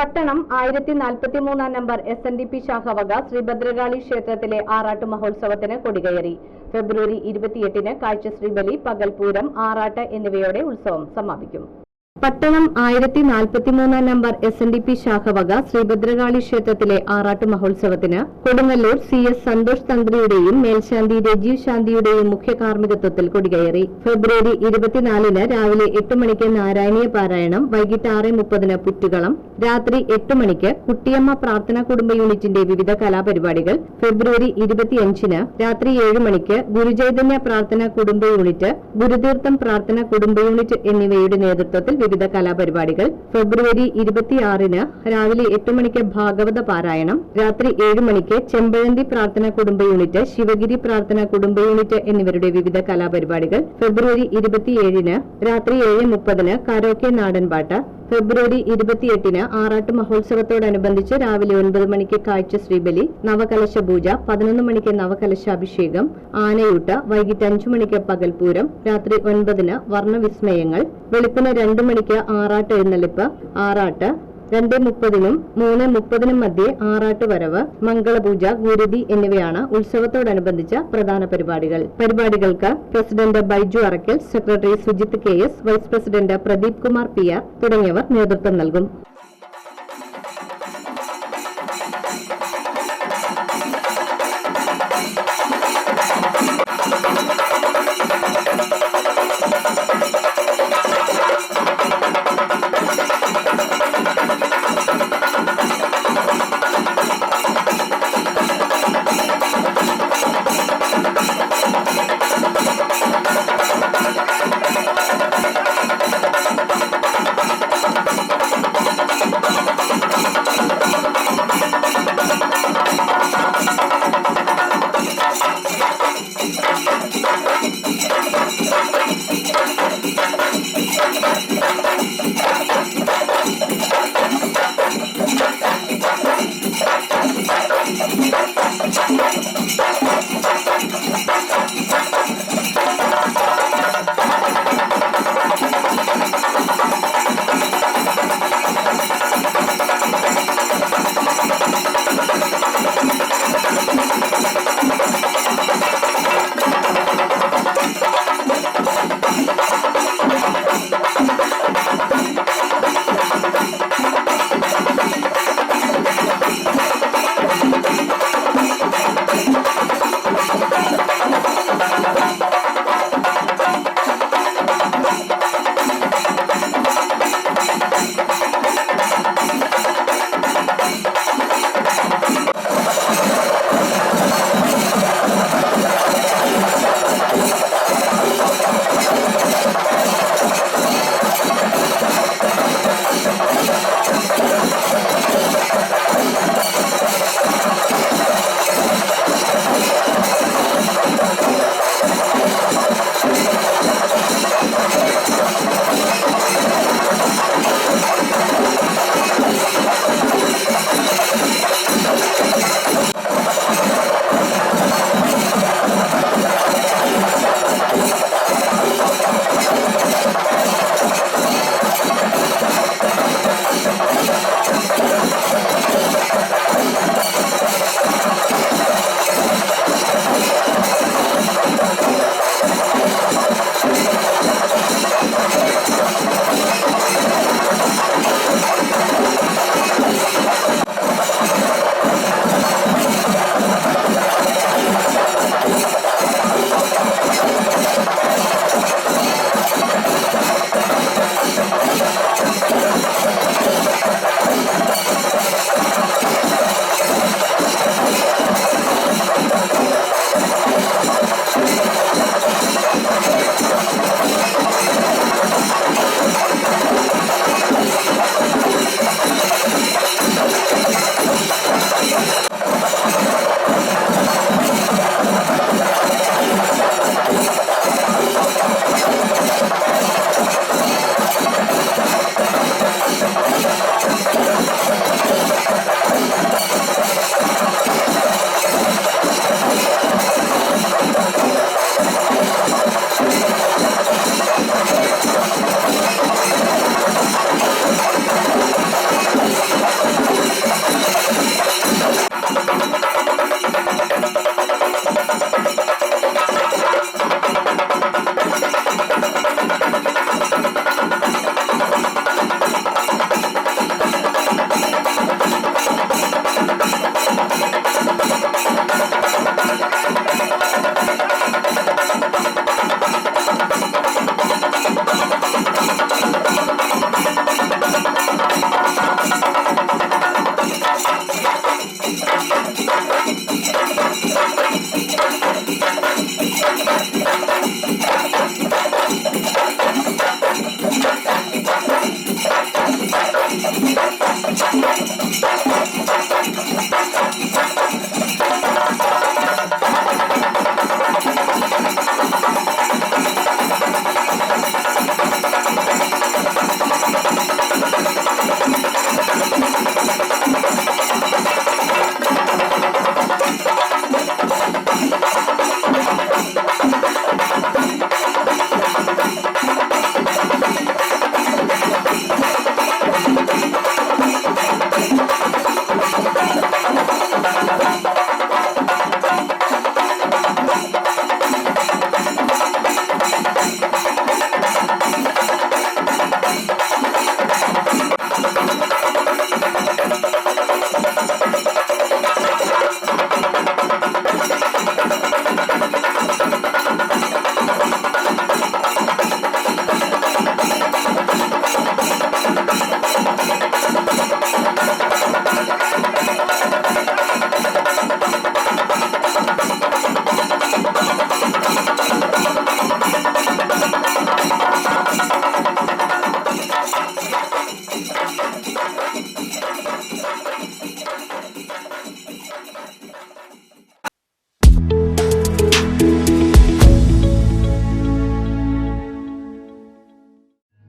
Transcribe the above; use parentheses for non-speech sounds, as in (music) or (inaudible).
പട്ടണം ആയിരത്തി നാൽപ്പത്തി മൂന്നാം number S N D P ശാഖവക Shri Bhadrakali ക്ഷേത്രത്തിലെ ആറാട്ട് മഹോത്സവത്തിന് കൊടികയറി. ഫെബ്രുവരി ഇരുപത്തിയെട്ടിന് കാഴ്ച ശ്രീബലി പകൽപൂരം ആറാട്ട് എന്നിവയോടെ ഉത്സവം സമാപിക്കും. പട്ടണം ആയിരത്തി നാൽപ്പത്തിമൂന്നാം number S N D P ശാഖവക Sri Bhadrakali ക്ഷേത്രത്തിലെ ആറാട്ട് മഹോത്സവത്തിന് കൊടുങ്ങല്ലൂർ സി എസ് സന്തോഷ് തന്ത്രിയുടെയും മേൽശാന്തി രജീവ് ശാന്തിയുടെയും മുഖ്യ കാർമ്മികത്വത്തിൽ കൊടികയറി. ഫെബ്രുവരി ഇരുപത്തിനാലിന് രാവിലെ എട്ട് മണിക്ക് നാരായണീയ പാരായണം വൈകിട്ട് ആറ് മുപ്പതിന് പുറ്റുകളം രാത്രി എട്ട് മണിക്ക് കുട്ടിയമ്മ പ്രാർത്ഥനാ കുടുംബ യൂണിറ്റിന്റെ വിവിധ കലാപരിപാടികൾ ഫെബ്രുവരി ഇരുപത്തിയഞ്ചിന് രാത്രി ഏഴ് മണിക്ക് ഗുരുചൈതന്യ പ്രാർത്ഥനാ കുടുംബ യൂണിറ്റ് ഗുരുതീർത്ഥം പ്രാർത്ഥനാ കുടുംബ യൂണിറ്റ് എന്നിവയുടെ നേതൃത്വത്തിൽ വിവിധ കലാപരിപാടികൾ ഫെബ്രുവരി ഇരുപത്തിയാറിന് രാവിലെ എട്ട് മണിക്ക് ഭാഗവത പാരായണം രാത്രി ഏഴ് മണിക്ക് ചെമ്പഴന്തി പ്രാർത്ഥന കുടുംബ യൂണിറ്റ് ശിവഗിരി പ്രാർത്ഥന കുടുംബ യൂണിറ്റ് എന്നിവരുടെ വിവിധ കലാപരിപാടികൾ ഫെബ്രുവരി ഇരുപത്തിയേഴിന് രാത്രി ഏഴ് മുപ്പതിന് കരോക്കെ നാടൻപാട്ട് ഫെബ്രുവരി ഇരുപത്തിയെട്ടിന് ആറാട്ട് മഹോത്സവത്തോടനുബന്ധിച്ച് രാവിലെ ഒൻപത് മണിക്ക് കാഴ്ച ശ്രീബലി നവകലശ പൂജ പതിനൊന്ന് മണിക്ക് നവകലശ അഭിഷേകം ആനയൂട്ട് വൈകിട്ട് അഞ്ചു മണിക്ക് പകൽപൂരം രാത്രി ഒൻപതിന് വർണവിസ്മയങ്ങൾ വെളുപ്പിന് രണ്ടു മണിക്ക് ആറാട്ട് എഴുന്നള്ളിപ്പ് ആറാട്ട് രണ്ട് മുപ്പതിനും മൂന്ന് മുപ്പതിനും മധ്യേ ആറാട്ട് വരവ് മംഗളപൂജ ഗുരുതി എന്നിവയാണ് ഉത്സവത്തോടനുബന്ധിച്ച പ്രധാന പരിപാടികൾ. പരിപാടികൾക്ക് president Baiju Arakkal secretary Sujith K S vice president Pradeep Kumar P R തുടങ്ങിയവർ നേതൃത്വം നൽകും. yeah. (laughs)